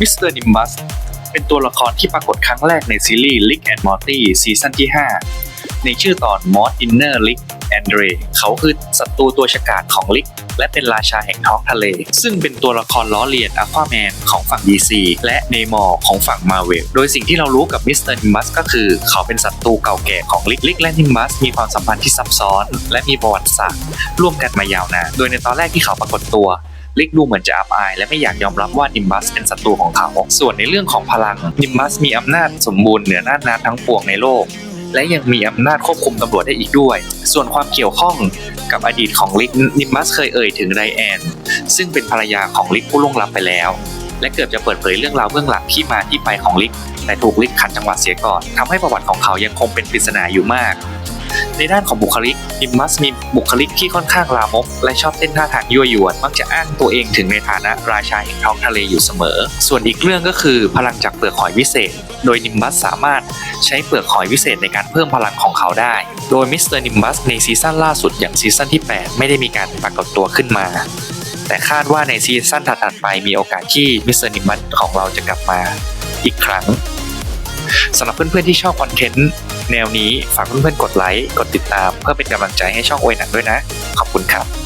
มิสเตอร์นิมบัสเป็นตัวละครที่ปรากฏครั้งแรกในซีรีส์ Rick and Morty ซีซั่นที่ 5 ในชื่อตอน Mod Inner Rick and Ray เขาคือศัตรูตัวฉกาจของลิก และเป็นราชาแห่งท้องทะเล ซึ่งเป็นตัวละครล้อเลียนอควาแมนของฝั่ง DC และเนมอร์ของฝั่ง Marvel โดยสิ่งที่เรารู้กับมิสเตอร์นิมบัสก็คือเขาเป็นศัตรูเก่าแก่ของลิกลิกและนิมบัสมีความสัมพันธ์ที่ซับซ้อน และมีประวัติศาสตร์ร่วมกันมายาวนานโดยในตอนแรกที่เขาปรากฏตัว ลิกดูเหมือนจะอับอาย และไม่อยากยอมรับว่านิมบัสเป็นศัตรูของเขาส่วนในเรื่องของพลังนิมบัสมีอำนาจสมบูรณ์เหนือนานาทั้งปวงในโลก และยังมีอำนาจควบคุมตำรวจได้อีกด้วย ส่วนความเกี่ยวข้องกับอดีตของลิกนิมบัสเคยเอ่ยถึงไรแอน ซึ่งเป็นภรรยาของลิกผู้ล่วงลับไปแล้ว และเกือบจะเปิดเผยเรื่องราวเบื้องหลังที่มาที่ไปของลิกแต่ถูกลิกขัดจังหวะเสียก่อนทำให้ประวัติของเขายังคงเป็นปริศนาอยู่มาก ในด้านของบุคลิกนิมมัสมีบุคลิกที่ค่อนข้างลามก และชอบเต้นท่าทางยั่วยวน มักจะอ้างตัวเองถึงในฐานะราชาแห่งท้องทะเลอยู่เสมอ ส่วนอีกเรื่องก็คือพลังจากเปลือกหอยวิเศษ โดยนิมบัสสามารถใช้เปลือกหอยวิเศษในการเพิ่มพลังของเขาได้ โดยมิสเตอร์นิมบัสในซีซั่นล่าสุดอย่างซีซั่นที่ 8 ไม่ได้มีการปรากฏตัวขึ้นมาแต่คาดว่าในซีซั่นถัดๆไปมีโอกาสที่มิสเตอร์นิมบัสของเราจะกลับมาอีกครั้งสำหรับเพื่อนๆที่ชอบคอนเทนต์ แนวนี้ฝากเพื่อนๆกดไลค์ กดติดตามเพื่อเป็นกำลังใจให้ช่องโอยหนังด้วยนะ ขอบคุณครับ